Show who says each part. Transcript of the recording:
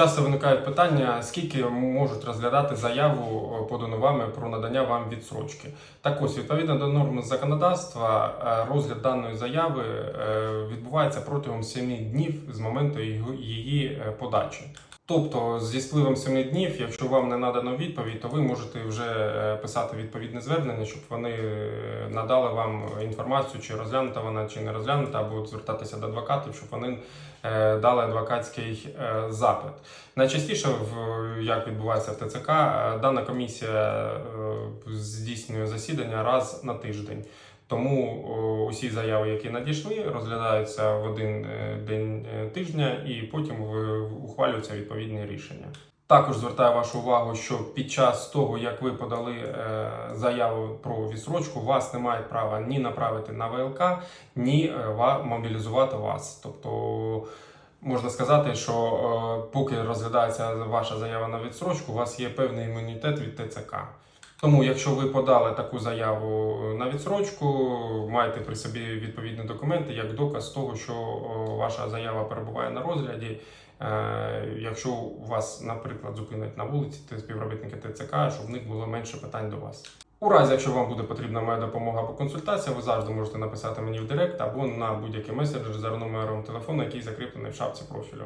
Speaker 1: Часто виникають питання, скільки можуть розглядати заяву е, подану вами про надання вам відсрочки. Так ось, відповідно до норм законодавства, е, розгляд даної заяви е, відбувається протягом 7 днів з моменту її подачі. Тобто, зі спливом 7 днів, якщо вам не надано відповідь, то ви можете вже е, писати відповідне звернення, щоб вони е, надали вам інформацію, чи розглянута вона, чи не розглянута, або звертатися до адвокатів, щоб вони е, дали адвокатський запит. Найчастіше, як відбувається в ТЦК, дана комісія здійснює засідання раз на тиждень. Тому усі заяви, які надійшли, розглядаються в один е, день е, тижня і потім ухвалюються відповідні рішення. Також звертаю вашу увагу, що під час того, як ви подали е, заяву про відсрочку, вас не мають права ні направити на ВЛК, ні мобілізувати вас. Тобто можна сказати, що поки розглядається ваша заява на відсрочку, у вас є певний імунітет від ТЦК. Тому, якщо ви подали таку заяву на відсрочку, маєте при собі відповідні документи як доказ того, що ваша заява перебуває на розгляді. Е, Якщо вас, наприклад, зупинять на вулиці т- співробітники ТЦК, щоб в них було менше питань до вас. У разі, якщо вам буде потрібна моя допомога або консультація, ви завжди можете написати мені в Директ або на будь-який меседжер за номером телефону, який закріплений в шапці профілю.